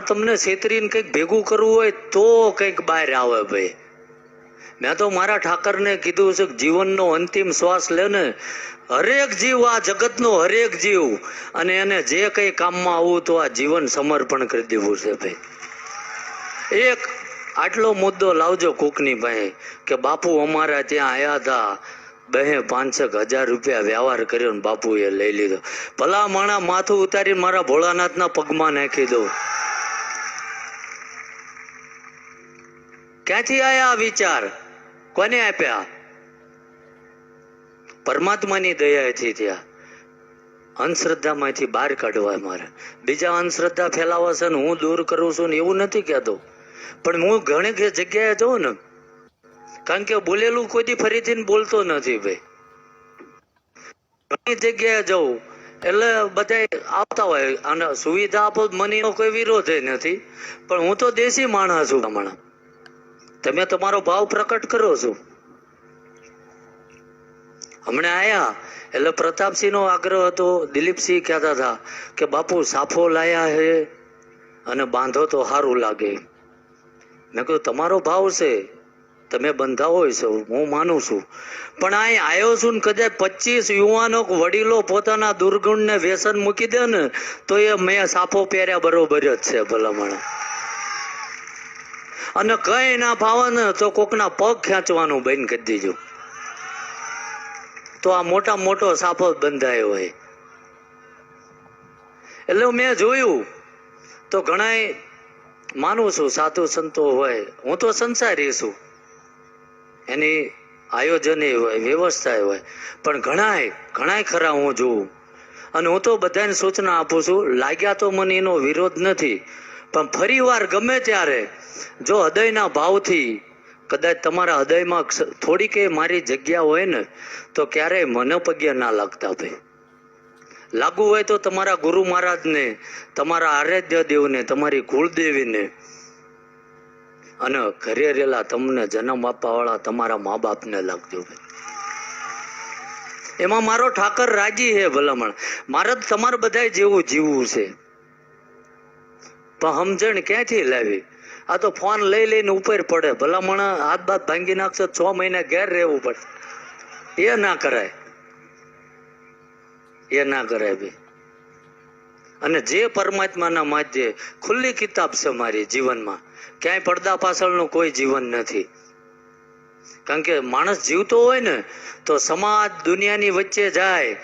તમને છેતરીને કંઈક ભેગું કરવું હોય તો કંઈક બહાર આવે ભાઈ. મેં તો મારા ઠાકરને કીધું છે કે જીવનનો અંતિમ શ્વાસ લે ને, હરેક જીવ આ જગતનો હરેક જીવ, અને એને જે કંઈ કામમાં આવવું તો આ જીવન સમર્પણ કરી દેવું છે ભાઈ. એક આટલો મુદ્દો લાવજો કોકની ભાઈ કે બાપુ અમારા ત્યાં આયા હતા બે પાંચક હજાર રૂપિયા વ્યવહાર કર્યો ને બાપુએ લઈ લીધો. ભલા માણા માથું ઉતારીને મારા ભોળાનાથના પગમાં નાખી દો. ક્યાંથી આયા વિચાર? કોને આપ્યા? પરમાત્માની દયાથી ત્યાં અંધશ્રદ્ધામાંથી બહાર કાઢવા મારે. બીજા અંધશ્રદ્ધા ફેલાવા છે ને હું દૂર કરું છું ને એવું નથી કહેતો. પણ હું ઘણી જગ્યાએ જાઉં ને, કારણ કે બોલેલું કોઈ ફરીથી બોલતો નથી ભાઈ. ઘણી જગ્યાએ જાઉં. એટલે બધા આવતા હોય. અને સુવિધા આપો મને કોઈ વિરોધ નથી. પણ હું તો દેશી માણસ છું હમણાં. તમે તમારો ભાવ પ્રકટ કરો છો. હમણાં આયા, એટલે પ્રતાપસિંહ નો આગ્રહ હતો, દિલીપસિંહ કહેતા હતા કે બાપુ સાફો લાયા હે અને બાંધો તો સારું લાગે. મેં કહ્યું, તમારો ભાવ છે, તમે બંધા હોય છો, હું માનું છું. પણ અહીં આવ્યો છું ને કદાચ પચીસ યુવાનો વડીલો પોતાના દુર્ગુણને વ્યસન મૂકી દે ને, તો એ મેં સાફો પહેર્યા બરોબર જ છે ભલામણ. અને કઈ ના ફાવે ને તો કોકના પગ ખેંચવાનું બંધ કરી દેજો તો આ મોટા મોટો સાફો બંધાયો હોય. એટલે મેં જોયું, તો ઘણાય માનું છું, સાધુ સંતો હોય, હું તો સંસારી છું. એની આયોજન હોય, વ્યવસ્થા હોય. પણ ઘણાય ઘણાય ખરા હું જોઉં. અને હું તો બધાને સૂચના આપું છું, લાગ્યા તો મને એનો વિરોધ નથી. પણ ફરી વાર ગમે ત્યારે જો હૃદયના ભાવથી કદાચ તમારા હૃદયમાં થોડી કે મારી જગ્યા હોય ને, તો ક્યારેય મને પગે ના લાગતા ભાઈ. લાગુ હોય તો તમારા ગુરુ મહારાજને, તમારા આરાધ્ય દેવને, તમારી કુળદેવીને અને ઘરે રહેલા તમને જન્મ આપવા વાળા તમારા મા બાપને લાગજો ભાઈ. એમાં મારો ઠાકર રાજી છે ભલામણ. મારે તમારે બધા જેવું જીવવું છે. પણ સમજણ ક્યાંથી લાવી? આ તો ફોન લઈ લઈને ઉપર પડે. ભલામણ હાથ બાદ ભાંગી નાખશો, છ મહિના ઘેર રહેવું પડે એ ના કરાય. એ ના કરાય ભાઈ અને જે પરમાત્માના માધ્ય ખુલ્લી કિતાબ છે મારી જીવનમાં, ક્યાંય પડદા પાછળનું કોઈ જીવન નથી. કારણ કે માણસ જીવતો હોય ને, તો સમાજ દુનિયાની વચ્ચે જાય,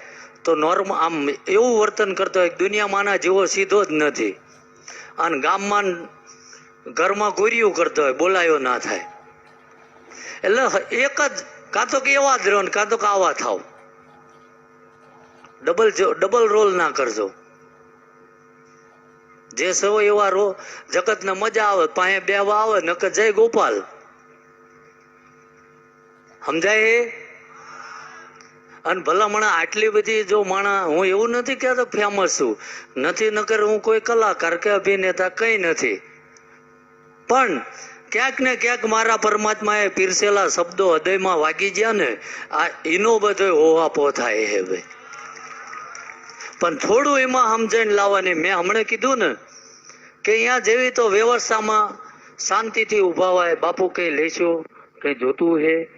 તો નોર્મ આમ એવું વર્તન કરતો હોય દુનિયામાંના જીવો સીધો જ નથી. અને ગામમાં ઘરમાં ગોરીઓ કરતો હોય, બોલાયો ના થાય. એટલે એક જ, કાં તો કે એવા જ રહો ને કાં તો કે આવા થાવ. ડબલ ડબલ રોલ ના કરજો. જે સૌ એવા રો, જગતને મજા આવે પાસે બેવા આવે, નકર જય ગોપાલ. સમજાય અને ભલામણ આટલી બધી જો માણા હું એવું નથી કહેતો ફેમસ છું. નથી નકર હું કોઈ કલાકાર કે અભિનેતા કંઈ નથી. પણ ક્યાંક ને ક્યાંક મારા પરમાત્માએ પીરસેલા શબ્દો હૃદયમાં વાગી ગયા ને, આ એનો બધો હોવાપો થાય હે ભાઈ. પણ થોડું એમાં સમજણ લાવવાની મેં હમણાં કીધું ને, કે અહીંયા જેવી તો વ્યવસ્થામાં શાંતિથી ઊભા હોય, બાપુ કઈ લેશો, કઈ જોતું હે?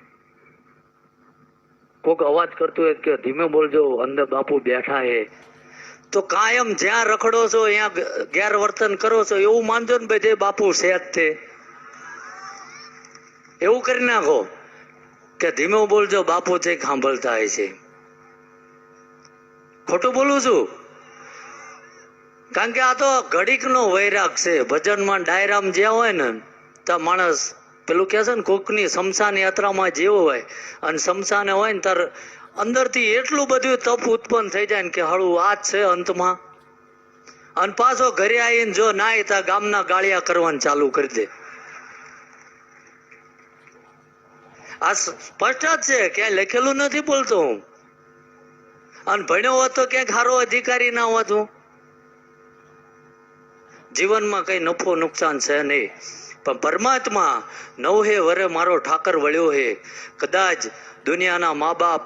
કોક અવાજ કરતું હોય કે ધીમે બોલજો, અંદર બાપુ બેઠા હે. તો કાયમ જ્યાં રખડો છો, ત્યાં ગેરવર્તન કરો છો, એવું માનજો ને ભાઈ, જે બાપુ છે. જ એવું કરી નાખો કે ધીમે બોલજો, બાપુ છે સાંભળતા હોય છે. ખોટું બોલું છું? કારણ કે આ તો ઘડીકનો વૈરાગ છે. ભજનમાં ડાયરામ જ્યાં હોય ને, ત્યાં માણસ પેલું કહે છે ને, કોકની શમશાન યાત્રામાં જેવો હોય અને શમશાને હોય ને, તાર અંદરથી એટલું બધું તપ ઉત્પન્ન થઈ જાય ને કે હળું આ જ છે અંતમાં. અને પાછો ઘરે આવીને જો નાય તા ગામના ગાળિયા કરવાનું ચાલુ કરી દે. આ સ્પષ્ટ જ છે, ક્યાંય લખેલું નથી બોલતો હું. અને ભણ્યો હોત તો ક્યાંક સારો અધિકારી ના હોત હું. જીવનમાં કઈ નફો નુકસાન છે નહીં. પણ પરમાત્મા નવહે વરે મારો ઠાકર વળ્યો હે. કદાચ દુનિયાના મા બાપ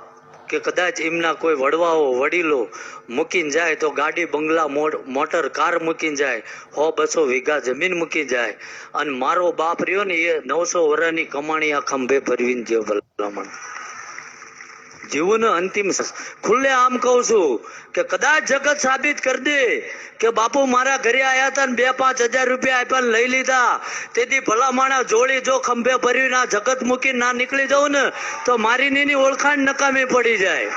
કે કદાચ એમના કોઈ વડવાઓ, વડીલો મૂકીને જાય તો ગાડી, બંગલા મોટર, કાર મૂકીને જાય, હો બસો વીઘા જમીન મૂકી જાય. અને મારો બાપ રહ્યો ને એ નવસો વર્ષની કમાણી આ ખંભે ભરવીને જે ભલામણ. જીવન અંતિમ ખુલ્લે આમ કહું છું કે કદાચ જગત સાબિત કરી દે કે બાપુ મારા ઘરે આવ્યા હતા ને બે પાંચ હજાર રૂપિયા આપ્યા લઈ લીધા. તેથી ભલા માણા જોડી જો ખંભે ભરી ના જગત મૂકી ના નીકળી જાઉં ને, તો મારી નીની ઓળખાણ નકામી પડી જાય.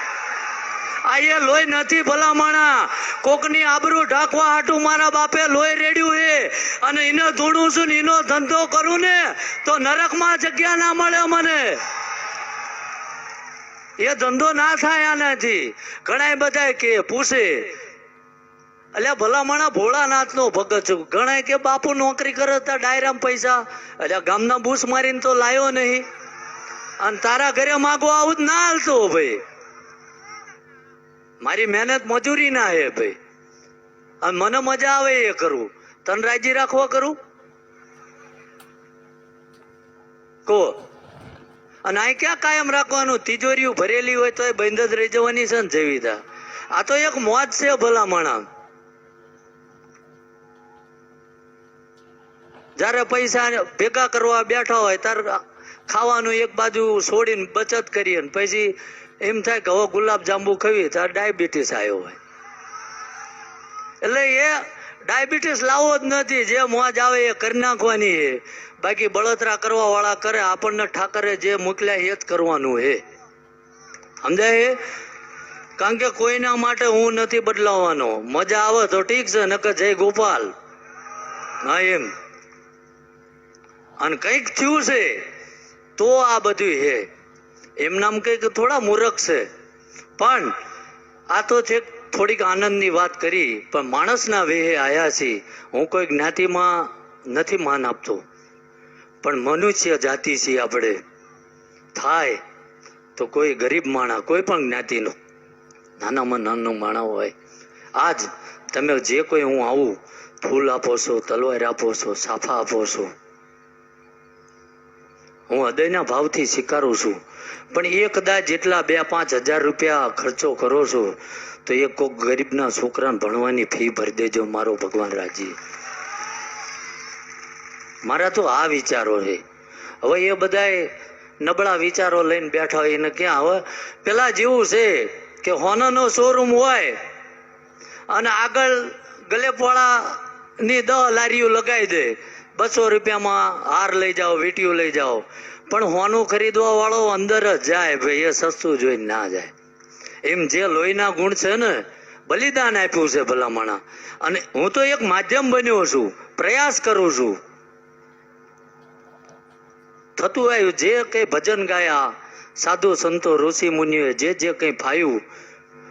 આ એ લોહી નથી ભલા માણા. કોકની આબરૂ ઢાંકવા હાટું મારા બાપે લોહી રેડ્યું હે અને એને ધૂણું છું ને એનો ધંધો કરું ને, તો નરકમાં જગ્યા ના મળે મને. એ ધંધો ના થાય આનાથી. ઘણા બધા કે પૂછે એટલે ભલામણા ભોળાનાથનો ભગત છું. ઘણા કે, બાપુ નોકરી કરે તા ડાયરામ પૈસા. એટલે ગામના બૂસ મારીને તો લાયો નહીં. અને તારા ઘરે માગો આવું જ ના હાલતો ભાઈ. મારી મહેનત મજૂરી ના હે ભાઈ. અને મને મજા આવે એ કરવું તને રાજી રાખવા કરું? કો અને આ ક્યાં કાયમ રાખવાનું? તિજોરીઓ ભરેલી હોય તો એ બંધ જ રહી જવાની છે ને જેવીતા આ તો એક મોજ છે ભલામણા. જ્યારે પૈસા ભેગા કરવા બેઠા હોય ત્યારે ખાવાનું એક બાજુ છોડીને બચત કરીએ ને પછી એમ થાય કે હવે ગુલાબ જાંબુ ખાવી ત્યારે ડાયાબિટીસ આવ્યો હોય. એટલે એ ડાયાબિટીસ લાવવો જ નથી, જે મોજ આવે એ કરી નાખવાની છે. બાકી બળતરા કરવા વાળા કરે, આપણને ઠાકરે જે મોકલ્યા એ જ કરવાનું હે સમજાય કારણ કે કોઈના માટે હું નથી બદલાવાનો. મજા આવે તો ઠીક છે, નકર જય ગોપાલ. હા, એમ. અને કંઈક થયું છે, તો આ બધું હે એમનામ કંઈક થોડા મૂરખ છે. પણ આ તો છે થોડીક આનંદની વાત કરી, પણ માણસના વેહે આવ્યા છીએ હું કોઈ જ્ઞાતિમાં નથી માન આપતો. પણ મનુષ્ય જાતિ છીએ આપણે. થાય તો કોઈ ગરીબ માણા કોઈ પણ જ્ઞાતિનો, નાનામાં નાનું માણા હોય. આજ તમે જે કોઈ હું આવું, ફૂલ આપો છો, તલવાર આપો છો, સાફા આપો છો. હું હૃદયના ભાવથી સ્વીકારું છું. પણ એ કદાચ જેટલા બે, પાંચ હજાર રૂપિયા ખર્ચો કરો છો, તો એ કોક ગરીબના છોકરાને ભણવાની ફી ભરી દેજો, મારો ભગવાન રાજી. મારા તો આ વિચારો છે. હવે એ બધાય નબળા વિચારો લઈને બેઠા હોય, એને ક્યાં? હવે પેલા જેવું છે કે હોનાનો શોરૂમ હોય અને આગળ ગલેપવાળાની દ લારીઓ લગાવી દે. બસો રૂપિયામાં હાર લઈ જાઓ, વીટીયું લઈ જાઓ. પણ હોનું ખરીદવા વાળો અંદર જ જાય ભાઈ, એ સસ્તું જોઈને ના જાય. એમ જે લોહીના ગુણ છે ને, બલિદાન આપ્યું છે ભલામણા. અને હું તો એક માધ્યમ બન્યો છું, પ્રયાસ કરું છું. થતું આવ્યું, જે કઈ ભજન ગાયા, સાધુ સંતો, ઋષિ મુનિઓએ, જે જે કઈ ફાયું.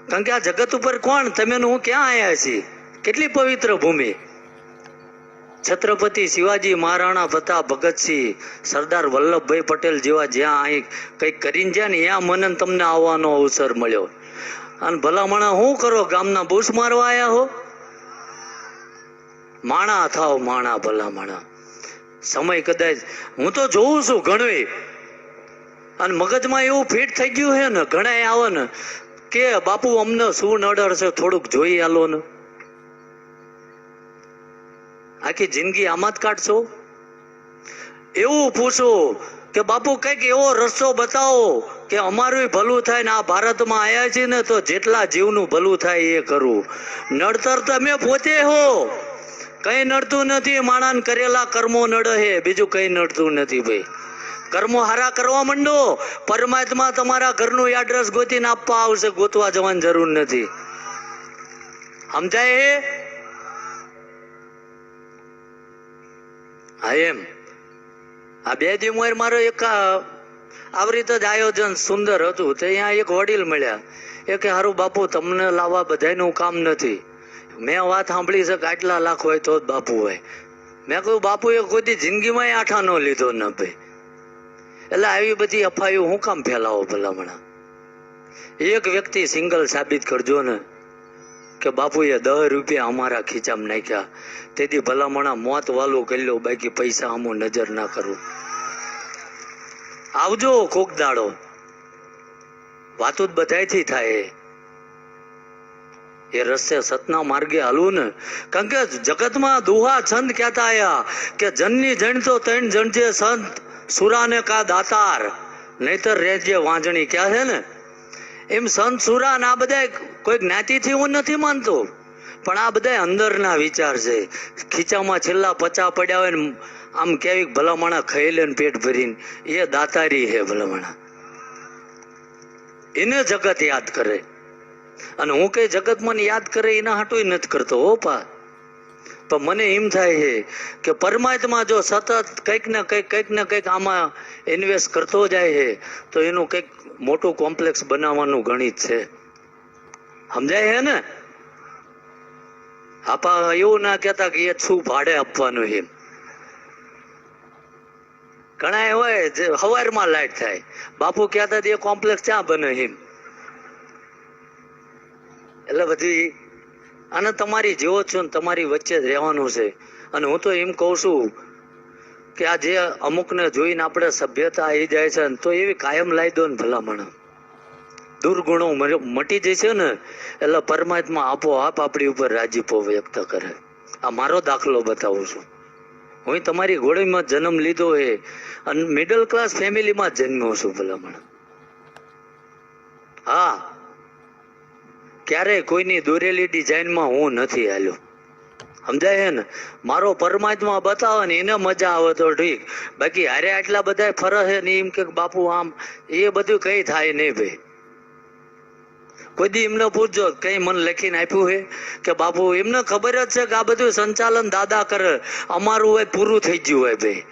કારણ કે આ જગત ઉપર કોણ? તમે હું ક્યાં આવ્યા છીએ? કેટલી પવિત્ર ભૂમિ? છત્રપતિ શિવાજી મહારાણા પ્રતાપ ભગતસિંહ સરદાર વલ્લભભાઈ પટેલ જેવા જ્યાં અહીં કંઈક કરીને જ્યાં ને ત્યાં મને તમને આવવાનો અવસર મળ્યો. અને ભલામણા શું કરો, ગામના બૂસ મારવા આવ્યા હો? માણા થાવ માણા ભલામણા. સમય કદાચ, હું તો જોઉં છું ઘણું અને મગજમાં એવું ફિટ થઈ ગયું છે ને ઘણા આવે ને, કે બાપુ અમને શું નડર છે, થોડુંક જોઈ આલો ને. આખી જિંદગી આમાં જ કાઢશો? એવું પૂછો કે બાપુ કંઈક એવો રસ્તો બતાવો કે અમારું ભલું થાય ને આ ભારતમાં આવ્યા છે ને તો જેટલા જીવનું ભલું થાય એ કરવું નડતર તમે પોતે હો. કઈ નડતું નથી, માણાને કરેલા કર્મો નડે હે બીજું કઈ નડતું નથી ભાઈ. કર્મો હારા કરવા માંડો. પરમાત્મા તમારા ઘરનું એડ્રેસ ગોતીને આપવા આવશે. ગોતવા જવાની જરૂર નથી. સમજાય હે? હા, એમ. આ બે દી મોર મારો એક આવી રીતે જ આયોજન સુંદર હતું. તો અહીંયા એક વડીલ મળ્યા. એ કે, હારું બાપુ, તમને લાવવા બધાયનું કામ નથી. મેં વાત સાંભળી છે કે આટલા લાખ હોય તો જ બાપુ હોય. મેં કહ્યું, બાપુએ કોઈ દી જિંદગીમાં આઠા ન લીધો ન ભાઈ. એટલે આવી બધી અફાયું હું કામ ફેલાવો ભલામણા? એક વ્યક્તિ સિંગલ સાબિત કરજો ને. કે, બાપુએ દસ રૂપિયા અમારા ખીચામાં નાખ્યા. તેથી ભલામણા મોત વાલું કરી લો બાકી પૈસા અમું નજર ના કરું. આવજો કોક દાડો. વાતો જ બધાયથી થાય. એ રસ્તે સતના માર્ગે હાલવું ને, કારણ કે જગતમાં દુહા છંદ કહેતા આયા કે, જનની જણ તો ત્રણ જણ છે, સંત, સુરાને કા દાતાર. નહીતર રેજે વાંજણી ક્યાં છે ને એમ સંત સુરા ને આ બધા કોઈ જ્ઞાતિથી હું નથી માનતો. પણ આ બધા અંદરના વિચાર છે. ખીચામાં છેલ્લા પચા પડ્યા હોય ને આમ કેવી ભલામણા ખાઈ લે પેટ ભરીને, એ દાતારી હે ભલામણા. એને જગત યાદ કરે. અને હું કઈ જગત મને યાદ કરે એના હાટું નથી કરતો, હો પણ મને એમ થાય છે કે પરમાત્મા જો સતત કંઈક ને કંઈક કંઈક ને કંઈક આમાં ઇન્વેસ્ટ કરતો જાય છે, તો એનું કંઈક મોટું કોમ્પ્લેક્સ બનાવવાનું ગણિત છે. સમજાય હે ને? આપા એવું ના કહેતા કે એ શું ભાડે આપવાનું એમ. ઘણા હોય જે હવારમાં લાઈટ થાય. બાપુ કહેતા હતા, એ કોમ્પ્લેક્સ ક્યાં બને એમ? એટલે બધી અને તમારી જેવો છો ને તમારી વચ્ચે જ રહેવાનું છે. અને હું તો એમ કહું છું કે આ જે અમુકને જોઈને આપણે સભ્યતા આવી જાય છે તો એવી કાયમ લાવી દો ને ભલામણ. દુર્ગુણો મટી જશે ને એટલે પરમાત્મા આપોઆપ આપણી ઉપર રાજીપો વ્યક્ત કરે. આ મારો દાખલો બતાવું છું. હું તમારી ઘોડીમાં જન્મ લીધો એ અને મિડલ ક્લાસ ફેમિલીમાં જન્મ્યો છું ભલામણ. હા. ક્યારેય કોઈની દોરેલી ડિઝાઇનમાં હું નથી હાલ્યો. સમજાય ને? મારો પરમાત્મા બતાવે ને એને મજા આવે તો ઠીક. બાકી હારે આટલા બધા ફરક છે ને એમ કે બાપુ આમ એ બધું કઈ થાય નહીં ભાઈ. કોઈ દી એમને પૂછજો, કઈ મન લખીને આપ્યું છે કે બાપુ, એમને ખબર જ છે કે આ બધું સંચાલન દાદા કરે. અમારું હોય પૂરું થઈ ગયું હોય ભાઈ.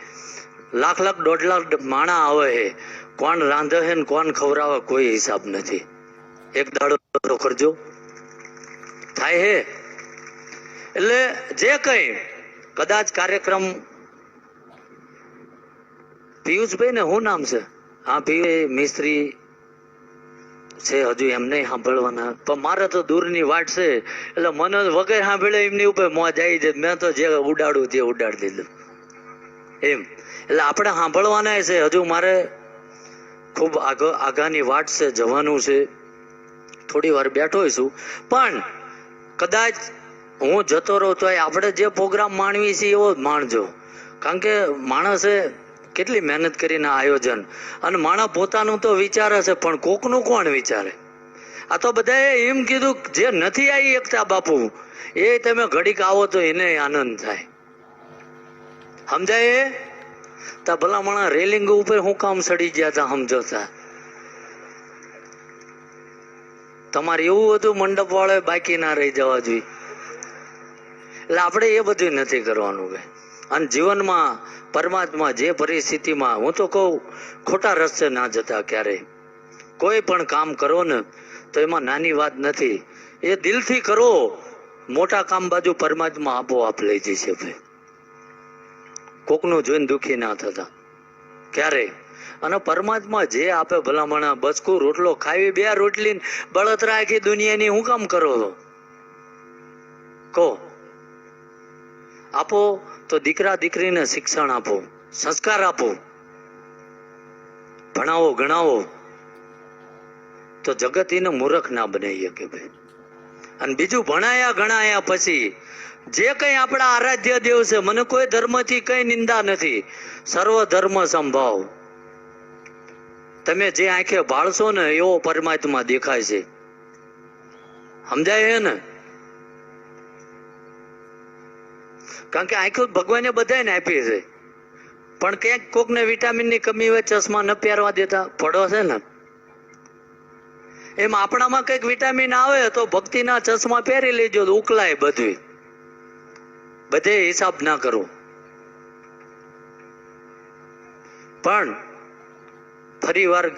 લાખ લાખ દોઢ લાખ માણા આવે છે કોણ રાંધે છે ને કોણ ખવડાવે કોઈ હિસાબ નથી. એક દાડો કરજો થાય હે? એટલે જે કઈ કદાચ કાર્યક્રમ પિયુષભાઈ ને શું નામ છે? હા પિયુષ મિસ્ત્રી છે, હજુ એમ નહીં સાંભળવાના. પણ મારે તો દૂરની વાટ છે. એટલે મને વગર સાંભળે એમની ઉપર મોજ જાય. મેં તો જે ઉડાડું તે ઉડાડી દીધું. એમ. એટલે આપણે સાંભળવાના છે. હજુ મારે ખૂબ આગળ આગાની વાટ છે, જવાનું છે. થોડી વાર બેઠો છું. પણ કદાચ હું જતો રહું તો આપણે જે પ્રોગ્રામ માણવી છે એવો માણજો. કારણ કે માણસે કેટલી મહેનત કરીને આયોજન. અને માણસ પોતાનું તો વિચારે છે, પણ કોકનું કોણ વિચારે? આ તો બધાએ એમ કીધું જે નથી આવી એકતા બાપુ, એ તમે ઘડીક આવો તો એને આનંદ થાય. સમજાય તા ભલા માણસ રેલિંગ ઉપર હું કામ સડી ગયા તા સમજો તા તમારે એવું બધું મંડપ વાળો બાકી ના રહી જવા જોઈએ. એટલે આપણે એ બધું નથી કરવાનું ભાઈ અને જીવનમાં પરમાત્મા જે પરિસ્થિતિમાં, હું તો કહું, ખોટા રસ્તે ના જતા ક્યારેય. કોઈ પણ કામ કરો ને, તો એમાં નાની વાત નથી. એ દિલથી કરો, મોટા કામ બાજુ પરમાત્મા આપોઆપ લઈ જશે ભાઈ. કોકનું જોઈને દુઃખી ના થતા. ક્યારેય. અને પરમાત્મા જે આપે ભલામણા, બચકું, રોટલો ખાવી, બે રોટલી બળતરા આખી દુનિયાની હું કામ કરો છો? કહો. આપો તો દીકરા દીકરીને શિક્ષણ આપો, સંસ્કાર આપો. ભણાવો, ગણાવો. તો જગત એને મૂર્ખ ના બનાવી શકે ભાઈ. અને બીજું ભણાયા ગણાયા પછી જે કઈ આપણા આરાધ્ય દેવ છે, મને કોઈ ધર્મથી કઈ નિંદા નથી. સર્વ ધર્મ સંભાવ. તમે જે આંખે ભાળશો ને એવો પરમાત્મા દેખાય છે. સમજાય હે ને? કારણ કે આંખો ભગવાને બધાને આપી છે. પણ ક્યાંક કોકને વિટામિનની કમી હોય, ચશ્મા ન પહેરવા દેતા પડો છે ને. એમ આપણામાં કંઈક વિટામિન આવે તો ભક્તિના ચશ્મા પહેરી લેજો ઉકલાય બધું બધે હિસાબ ના કરો. પણ ફરી વાર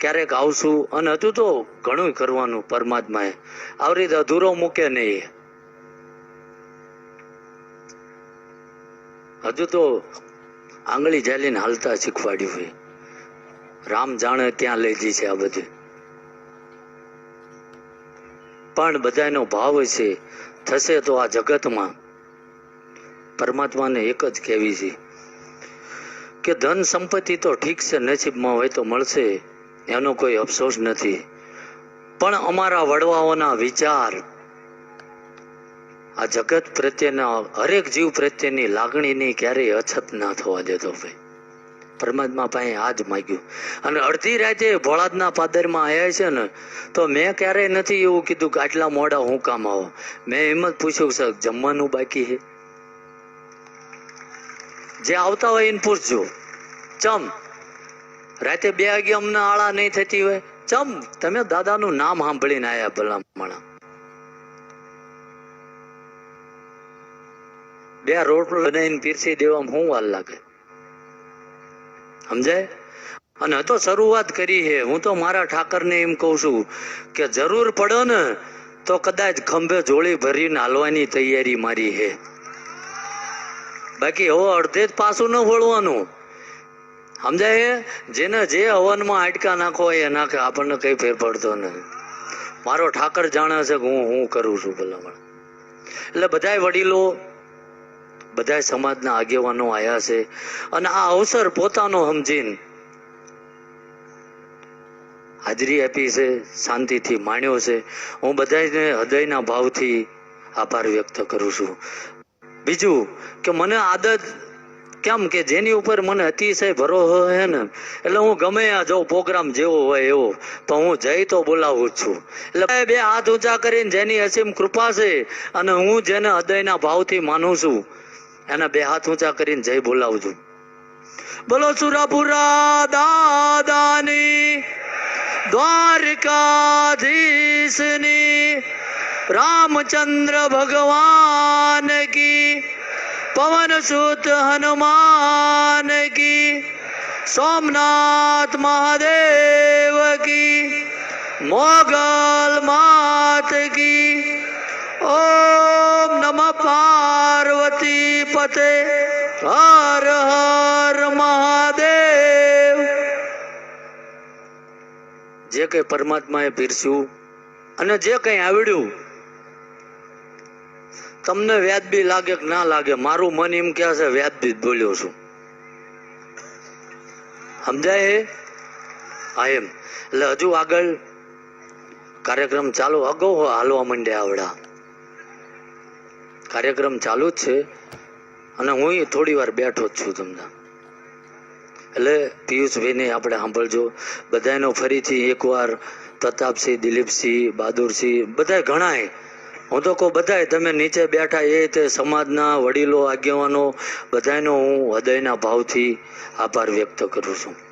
ક્યારેક આવશું, અને હજુ તો ઘણું કરવાનું પરમાત્માએ. આવી રીતે અધૂરો મૂકે નહીં. હજુ તો આંગળી ઝાલીને હાલતા શીખવાડ્યું હોય રામ જાણે ક્યાં લઈ જઈ છે આ બધું. પણ બધાનો ભાવ છે, થશે તો આ જગતમાં. પરમાત્માને એક જ કહેવી છે કે ધન સંપત્તિ તો ઠીક છે, નસીબમાં હોય તો મળશે, એનો કોઈ અફસોસ નથી. પણ અમારા વડવાઓના વિચાર આ જગત પ્રત્યેના હરેક જીવ પ્રત્યેની લાગણીની ક્યારેય અછત ના થવા દેતો ભાઈ પરમાત્મા પાસે આ જ માગ્યું. અને અડધી રાતે ભોળાદના પાદરમાં આવ્યા છે ને, તો મેં ક્યારેય નથી એવું કીધું કે આટલા મોડા હું કામ આવો. મેં એમ જ પૂછ્યું સર જમવાનું બાકી છે? જે આવતા હોય એને પૂછજો. ચમ, રાતે બે વાગે અમને આળા નહીં થતી હોય? ચમ, તમે દાદાનું નામ સાંભળીને આયા ભલામણા. બે રોટલો બનાવીને પીરસી દેવામાં હું વાર લાગે. સમજાય? અને તો શરૂઆત કરી છે હું તો મારા ઠાકરને એમ કહું છું કે જરૂર પડે ને તો કદાચ ખંભે જોળી ભરીને હાલવાની તૈયારી મારી છે બાકી હવે અડધે જ પાછું ન વળવાનું. સમજાય જેને જે હવનમાં હાડકા નાખો એ નાખે આપણને કઈ ફેર પડતો નથી. મારો ઠાકર જાણે છે કે હું હું કરું છું ભલામણ. એટલે બધા વડીલો બધાય સમાજના આગેવાનો આવ્યા છે. અને આ અવસર પોતાનો સમજીને હાજરી આપી છે, શાંતિથી માણ્યો છે. હું બધાને હૃદયના ભાવથી આભાર વ્યક્ત કરું છું. બીજું કે મને આદત કેમ કે જેની ઉપર મને અતિશય ભરોસો હે ને, એટલે હું ગમે આ જો પ્રોગ્રામ જેવો હોય એવો, તો હું જઈ તો બોલાવું જ છું. એટલે બે હાથ ઊંચા કરીને જેની અસીમ કૃપા છે અને હું જેને હૃદયના ભાવથી માનું છું એના બે હાથ ઊંચા કરીને જય બોલાવું છું બોલો સુરાપુરા દાદાની, દ્વારકાધીશની, રામચંદ્ર ભગવાન કી પવન સુત હનુમાન કી સોમનાથ મહાદેવ કી મોગલ માત જે કઈ પરમાત્માએ પીરસ્યું અને જે કઈ આવડ્યું, તમને વ્યાજબી લાગે કે ના લાગે, મારું મન એમ કહે છે, વ્યાજબી જ બોલ્યો છું. સમજાય? હે? એમ. એટલે હજુ આગળ કાર્યક્રમ ચાલુ, અગાઉ હાલવા માંડ્યા આવડા. કાર્યક્રમ ચાલુ જ છે અને હું થોડી વાર બેઠો જ છું તમને. એટલે પિયુષભાઈને આપણે સાંભળજો. બધાનો ફરીથી એકવાર પ્રતાપસિંહ, દિલીપસિંહ, બહાદુરસિંહ બધા ઘણાય. હું તો કહું બધાય, તમે નીચે બેઠા એ તે સમાજના વડીલો, આગેવાનો બધાનો હું હૃદયના ભાવથી આભાર વ્યક્ત કરું છું.